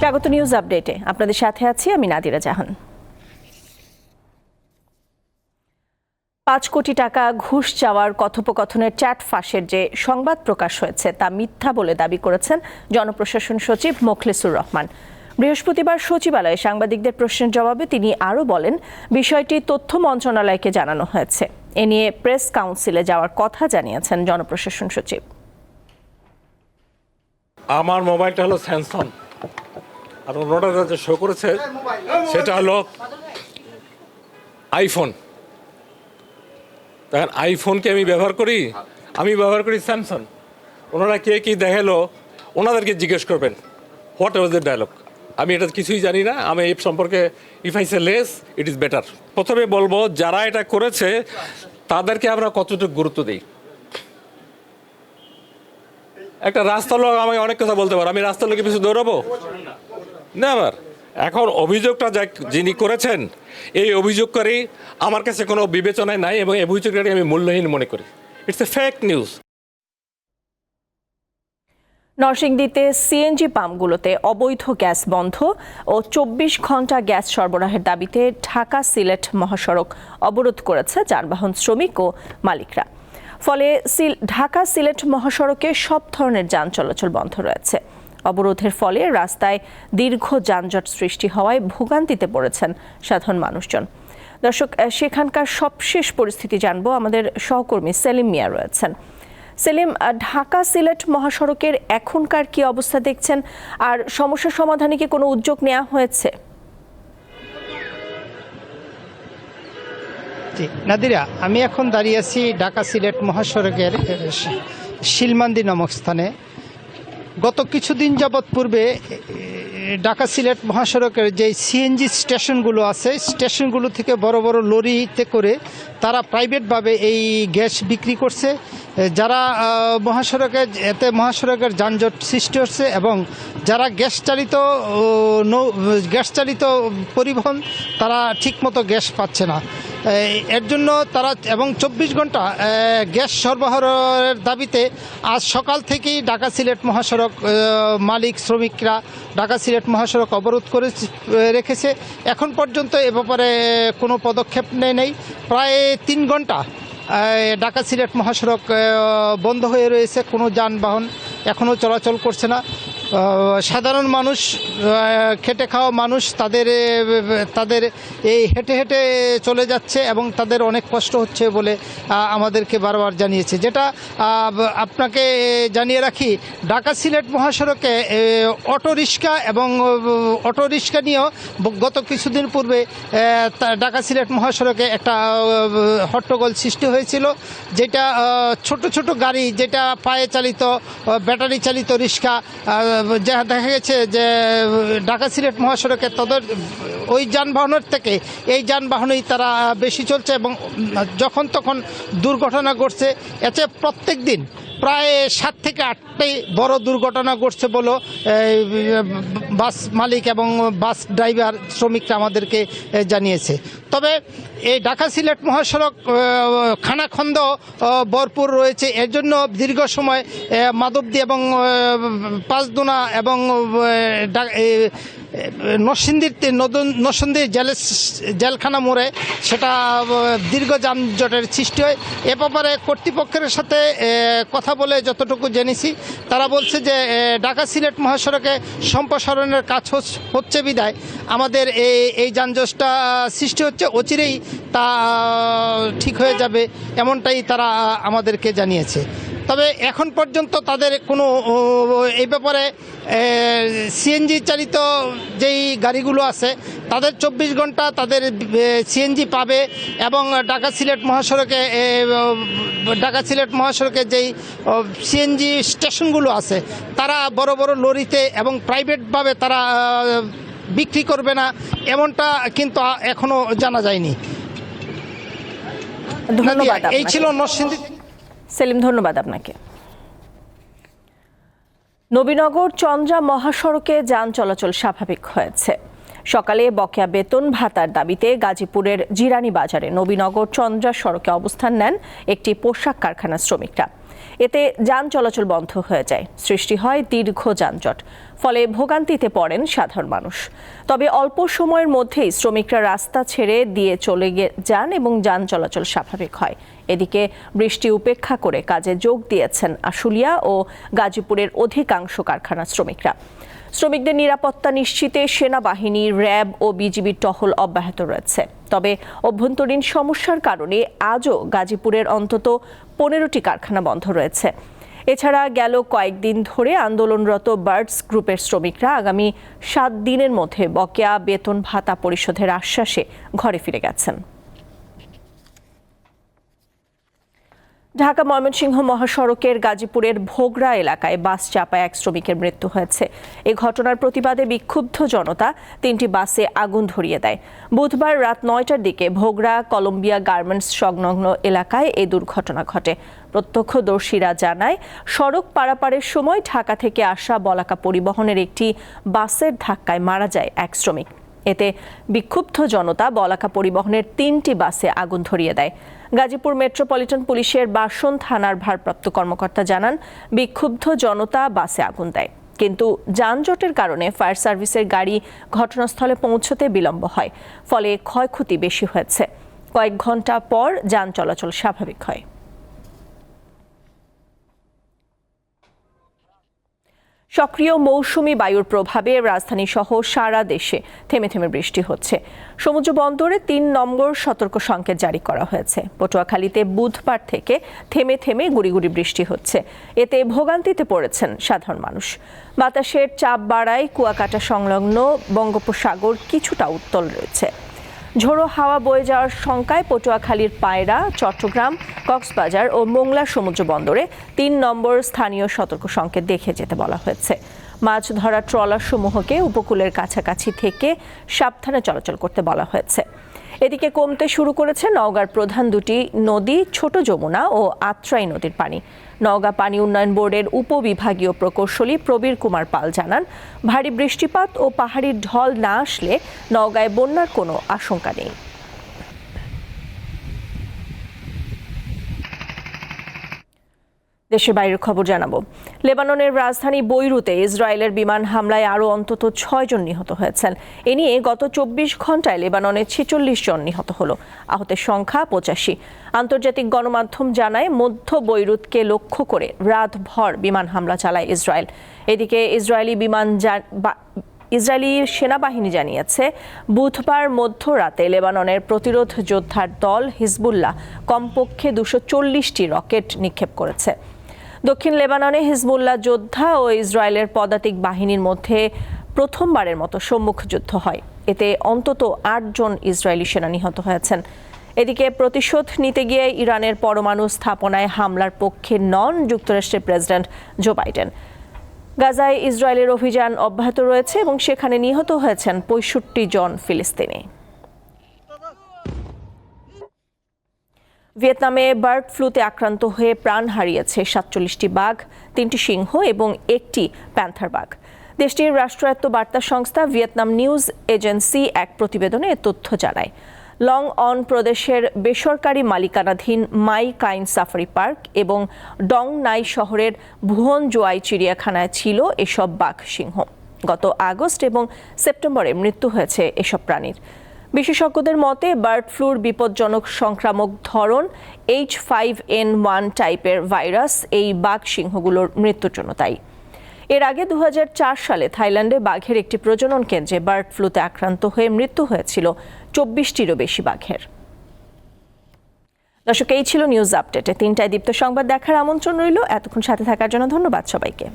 স্বাগত নিউজ আপডেটে। আপনাদের সাথে আছি আমি নাদিরা জাহান। পাঁচ কোটি টাকা ঘুষ চাওয়ার কথোপকথনের চ্যাট ফাঁসের যে সংবাদ প্রকাশ হয়েছে, তা মিথ্যা বলে দাবি করেছেন জনপ্রশাসন সচিব মোখলেসুর রহমান। বৃহস্পতিবার সচিবালয়ে সাংবাদিকদের প্রশ্নের জবাবে তিনি আরও বলেন, বিষয়টি তথ্য মন্ত্রণালয়কে জানানো হয়েছে। এ নিয়ে প্রেস কাউন্সিলে যাওয়ার কথা জানিয়েছেন জনপ্রশাসন সচিব। আমার মোবাইলটা হলো স্যামসাং আর অন্যটা যে শো করেছে, সেটা হলো আইফোন দেখেন আইফোনকে আমি ব্যবহার করি, আমি ব্যবহার করি স্যামসাং ওনারা কে কী দেখাল, ওনাদেরকে জিজ্ঞেস করবেন হোয়াট ওয়াজ দ্য ডায়লগ আমি এটা কিছুই জানি না, আমি এই সম্পর্কে if I say less it is better প্রথমে বলব, যারা এটা করেছে, তাদেরকে আমরা কতটুকু গুরুত্ব দিই? একটা রাস্তার লোক আমাকে অনেক কথা বলতে পারে, আমি রাস্তার লোকের পিছু দৌড়াবো? না আবার এখন অভিযোগটা যা যিনি করেছেন, এই অভিযোগকারী আমার কাছে কোনো বিবেচনায় নাই এবং এই অভিযোগটাকে আমি মূল্যহীন মনে করি। ইটস এ ফেক নিউজ নরসিংদীতে সিএনজি পাম্পগুলোতে অবৈধ গ্যাস বন্ধ ও চব্বিশ ঘণ্টা গ্যাস সরবরাহের দাবিতে ঢাকা সিলেট মহাসড়ক অবরোধ করেছে যানবাহন শ্রমিক ও মালিকরা। ফলে ঢাকা সিলেট মহাসড়কে সব ধরনের যান চলাচল বন্ধ রয়েছে। অবরোধের ফলে রাস্তায় দীর্ঘ যানজট সৃষ্টি হওয়ায় ভোগান্তিতে পড়েছেন সাধারণ মানুষজন। দর্শক সেখানকার সবশেষ পরিস্থিতি জানব আমাদের সহকর্মী সেলিম মিয়া রয়েছেন। সেলিম ঢাকা সিলেট মহাসড়কের এখনকার কি অবস্থা দেখছেন? আর সমস্যা সমাধানে কি কোনো উদ্যোগ নেওয়া হয়েছে? নাদিরা, আমি এখন দাঁড়িয়ে আছি ঢাকা সিলেট মহাসড়কের শিলমান্দি নামক স্থানে। গত কিছুদিন যাবৎ পূর্বে ঢাকা সিলেট মহাসড়কের যে সিএনজি স্টেশনগুলো আছে, স্টেশনগুলো থেকে বড় বড় লরিতে করে তারা প্রাইভেটভাবে এই গ্যাস বিক্রি করছে। যারা মহাসড়কে, এতে মহাসড়কের যানজট সৃষ্টি হচ্ছে এবং যারা গ্যাস চালিত নৌ, গ্যাস চালিত পরিবহন, তারা ঠিকমতো গ্যাস পাচ্ছে না। এর জন্য তারা এবং চব্বিশ ঘণ্টা গ্যাস সরবরাহের দাবিতে আজ সকাল থেকেই ঢাকা সিলেট মহাসড়ক মালিক শ্রমিকরা ঢাকা সিলেট মহাসড়ক অবরোধ করে রেখেছে। এখন পর্যন্ত এ ব্যাপারে কোনো পদক্ষেপ নেই নেই। প্রায় তিন ঘণ্টা ঢাকা সিলেট মহাসড়ক বন্ধ হয়ে রয়েছে। কোনো যানবাহন এখনও চলাচল করছে না। সাধারণ মানুষ খেটে খাওয়া মানুষ তাদের তাদের এই হেঁটে হেঁটে চলে যাচ্ছে এবং তাদের অনেক কষ্ট হচ্ছে বলে আমাদেরকে বারবার জানিয়েছে। যেটা আপনাকে জানিয়ে রাখি, ঢাকা সিলেট মহাসড়কে অটো রিক্সা এবং অটো রিক্সা নিয়েও গত কিছুদিন পূর্বে ঢাকা সিলেট মহাসড়কে একটা হট্টগোল সৃষ্টি হয়েছিল, যেটা ছোট ছোট গাড়ি, যেটা পায়ে চালিত ব্যাটারি চালিত রিক্সা যা দেখা গেছে যে, ঢাকা সিলেট মহাসড়কে তাদের, ওই যানবাহনের থেকে এই যানবাহনেই তারা বেশি চলছে এবং যখন তখন দুর্ঘটনা ঘটছে। এতে প্রত্যেক দিন প্রায় সাত থেকে আটটি বড় দুর্ঘটনা ঘটছে বলে বাস মালিক এবং বাস ড্রাইভার শ্রমিকরা আমাদেরকে জানিয়েছে। তবে এই ঢাকা সিলেট মহাসড়ক খানাখন্দ ভরপুর রয়েছে। এর জন্য দীর্ঘ সময় মাধবদী এবং পাঁচদোনা এবং নরসিংদীর নরসিংদীর জেল জেলখানা মোড়ে সেটা দীর্ঘ যানজটের সৃষ্টি হয়। এ ব্যাপারে কর্তৃপক্ষের সাথে কথা বলে যতটুকু জেনেছি, তারা বলছে যে ঢাকা সিলেট মহাসড়কে সম্প্রসারণের কাজ হচ- হচ্ছে বিদায়। আমাদের এই এই যানজটটা সৃষ্টি হচ্ছে, অচিরেই তা ঠিক হয়ে যাবে, এমনটাই তারা আমাদেরকে জানিয়েছে। তবে এখন পর্যন্ত তাদের কোনো এই ব্যাপারে সিএনজি চালিত যেই গাড়িগুলো আছে তাদের চব্বিশ ঘণ্টা তাদের সিএনজি পাবে এবং ঢাকা সিলেট মহাসড়কে ঢাকা সিলেট মহাসড়কে যেই সিএনজি স্টেশনগুলো আছে তারা বড় বড় লরিতে এবং প্রাইভেটভাবে তারা বিক্রি করবে না এমনটা কিন্তু এখনও জানা যায়নি ধন্যবাদ এই ছিল। নরসিংদী সেলিম, ধন্যবাদ আপনাকে। নবীনগর চন্দ্রা মহাসড়কে যান চলাচল স্বাভাবিক হয়েছে। সকালে বকেয়া বেতন ভাতার দাবিতে গাজীপুরের জিরানি বাজারে নবীনগর চন্দ্রা সড়কে অবস্থান নেন একটি পোশাক কারখানার শ্রমিকরা। এতে যান চলাচল বন্ধ হয়ে যায়। সৃষ্টি হয় দীর্ঘ যানজট। ফলে ভোগান্তিতে পড়েন সাধারণ মানুষ। তবে অল্প সময়ের মধ্যেই শ্রমিকরা রাস্তা ছেড়ে দিয়ে চলে যান এবং যান চলাচল স্বাভাবিক হয়। এদিকে বৃষ্টি উপেক্ষা করে কাজে যোগ দিয়েছেন আশুলিয়া ও গাজীপুরের অধিকাংশ কারখানা শ্রমিকরা। শ্রমিকদের নিরাপত্তা নিশ্চিতে সেনাবাহিনী, র্যাব ও বিজিবির টহল অব্যাহত রয়েছে। তবে অভ্যন্তরীণ সমস্যার কারণে আজও গাজীপুরের অন্তত পনেরোটি কারখানা বন্ধ রয়েছে। এছাড়া গেল কয়েকদিন ধরে আন্দোলনরত বার্ডস গ্রুপের শ্রমিকরা আগামী সাত দিনের মধ্যে বকেয়া বেতন ভাতা পরিশোধের আশ্বাসে ঘরে ফিরে গেছেন। ঢাকা ময়মনসিংহ মহাসড়কের গাজীপুরের ভোগড়া এলাকায় বাস চাপায় এক শ্রমিকের মৃত্যু হয়েছে। এ ঘটনার প্রতিবাদে বিক্ষুব্ধ জনতা তিনটি বাসে আগুন ধরিয়ে দেয়। বুধবার রাত নয়টার দিকে ভোগড়া কলম্বিয়া গার্মেন্টস সংলগ্ন এলাকায় এই দুর্ঘটনা ঘটে। প্রত্যক্ষদর্শীরা জানায়, সড়ক পারাপারের সময় ঢাকা থেকে আসা বলাকা পরিবহনের একটি বাসের ধাক্কায় মারা যায় এক শ্রমিক। এতে বিক্ষুব্ধ জনতা বলাকা পরিবহনের তিনটি বাসে আগুন ধরিয়ে দেয়। গাজীপুর মেট্রোপলিটন পুলিশের বাসন থানার ভারপ্রাপ্ত কর্মকর্তা জানান, বিক্ষুব্ধ জনতা বাসে আগুন দেয়। কিন্তু যানজটের কারণে ফায়ার সার্ভিসের গাড়ি ঘটনাস্থলে পৌঁছতে বিলম্ব হয়, ফলে ক্ষয়ক্ষতি বেশি হয়েছে। কয়েক ঘণ্টা পর যান চলাচল স্বাভাবিক হয়। সক্রিয় মৌসুমি বায়ুর প্রভাবে রাজধানী সহ সারা দেশে থেমে থেমে বৃষ্টি হচ্ছে। সমুদ্র বন্দরে তিন নম্বর সতর্ক সংকেত জারি করা হয়েছে। পটুয়াখালীতে বুধবার থেকে থেমে থেমে গুড়ি গুড়ি বৃষ্টি হচ্ছে। এতে ভোগান্তিতে পড়েছেন সাধারণ মানুষ। বাতাসের চাপ বাড়ায় কুয়াকাটা সংলগ্ন বঙ্গোপসাগর কিছুটা উত্তল রয়েছে। ঝোড়ো হাওয়া বয়ে যাওয়ার শঙ্কায় পটুয়াখালীর পায়রা, চট্টগ্রাম, কক্সবাজার ও মোংলা সমুদ্র বন্দরে তিন নম্বর স্থানীয় সতর্ক সংকেত দেখে যেতে বলা হয়েছে। মাছ ধরা ট্রলার সমূহকে উপকূলের কাছাকাছি থেকে সাবধানে চলাচল করতে বলা হয়েছে। এদিকে কমতে শুরু করেছে নওগাঁর প্রধান দুটি নদী, ছোট যমুনা ও আত্রাই নদীর পানি। নওগাঁ পানি উন্নয়ন বোর্ডের উপবিভাগীয় প্রকৌশলী প্রবীর কুমার পাল জানান, ভারী বৃষ্টিপাত ও পাহাড়ি ঢল না আসলে নওগাঁয় বন্যার কোনো আশঙ্কা নেই। দেশের বাইরের খবর জানাব। লেবাননের রাজধানী বৈরুতে ইসরায়েলের বিমান হামলায় আরও অন্তত ছয় জন নিহত হয়েছেন। এ নিয়ে গত চব্বিশ ঘন্টায় লেবাননে ছেচল্লিশ জন নিহত হলো। আহতের সংখ্যা পঁচাশি। আন্তর্জাতিক গণমাধ্যম জানায়, মধ্য বৈরুতকে লক্ষ্য করে রাতভর বিমান হামলা চালায় ইসরায়েল। এদিকে ইসরায়েলি বিমান ইসরায়েলি সেনাবাহিনী জানিয়েছে, বুধবার মধ্যরাতে লেবাননের প্রতিরোধ যোদ্ধার দল হিজবুল্লাহ কমপক্ষে দুশো চল্লিশটি রকেট নিক্ষেপ করেছে। দক্ষিণ লেবাননে হিজবুল্লাহ যোদ্ধা ও ইসরায়েলের পদাতিক বাহিনীর মধ্যে প্রথমবারের মতো সম্মুখ যুদ্ধ হয়। এতে অন্তত আটজন ইসরায়েলি সেনা নিহত হয়েছেন। এদিকে প্রতিশোধ নিতে গিয়ে ইরানের পরমাণু স্থাপনায় হামলার পক্ষে নন যুক্তরাষ্ট্রের প্রেসিডেন্ট জো বাইডেন। গাজায় ইসরায়েলের অভিযান অব্যাহত রয়েছে এবং সেখানে নিহত হয়েছেন পঁয়ষট্টি জন ফিলিস্তিনি। ভিয়েতনামে বার্ড ফ্লুতে আক্রান্ত হয়ে প্রাণ হারিয়েছে সাতচল্লিশটি বাঘ, তিনটি সিংহ এবং একটি প্যান্থার বাঘ। দেশটির রাষ্ট্রায়ত্ত বার্তা সংস্থা ভিয়েতনাম নিউজ এজেন্সি এক প্রতিবেদনে তথ্য জানায়। লং অন প্রদেশের বেসরকারি মালিকানাধীন মাই কাইন সাফারি পার্ক এবং ডং নাই শহরের ভুয়ন জোয়াই চিড়িয়াখানায় ছিল এসব বাঘ সিংহ। গত আগস্ট এবং সেপ্টেম্বরে মৃত্যু হয়েছে এসব প্রাণীর। বিশেষজ্ঞদের মতে, বার্ড ফ্লুর বিপজ্জনক সংক্রামক ধরন এইচ ফাইভ এন ওয়ান টাইপের ভাইরাস, এই বাঘ সিংহগুলোর মৃত্যুর জন্য দায়ী। এর আগে দু হাজার চার সালে থাইল্যান্ডে বাঘের একটি প্রজনন কেন্দ্রে বার্ড ফ্লুতে আক্রান্ত হয়ে মৃত্যু হয়েছিল চব্বিশটিরও বেশি বাঘের। দর্শক, এই ছিল নিউজ আপডেটে। তিনটায় দীপ্ত সংবাদ দেখার আমন্ত্রণ রইল। এতক্ষণ সাথে থাকার জন্য ধন্যবাদ সবাইকে।